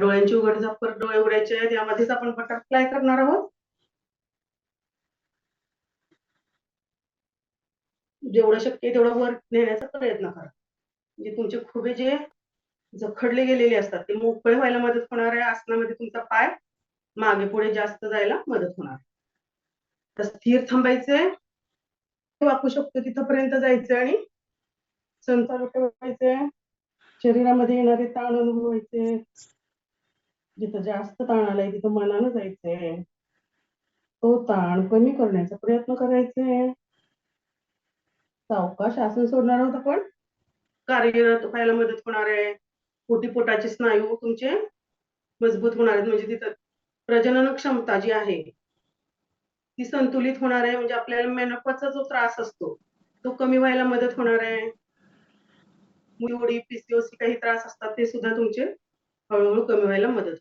डोळ्यांची उघडझाप डोळे उघडायचे आहेत यामध्येच आपण बटरफ्लाय करणार आहोत. जेवढं शक्य तेवढं वर नेण्याचा प्रयत्न करा. म्हणजे तुमचे खुबे जे जखडले गेलेले असतात ते मोकळे व्हायला मदत होणार आहे आसनामध्ये तुमचा पाय मागे पुढे जास्त जायला मदत होणार तर स्थिर थांबायचंय वाकू शकतो तिथपर्यंत जायचं आणि संचालू ठेवायचंय. शरीरामध्ये येणारे ताण अनुभवायचे. जिथं जास्त ताण आलाय तिथं मनानं जायचंय. तो ताण कमी करण्याचा प्रयत्न करायचे सावकाश आसन सोडणार आहोत आपण कार्यरत व्हायला मदत होणार आहे. पोटीपोटाचे स्नायू तुमचे मजबूत होणार आहेत. म्हणजे तिथं प्रजनन क्षमता जी आहे ती संतुलित होणार आहे. म्हणजे आपल्याला मेनपाचा जो त्रास असतो तो कमी व्हायला मदत होणार आहे. मुळी पीसीओसी काही त्रास असतात ते सुद्धा तुमचे हळूहळू कमी व्हायला मदत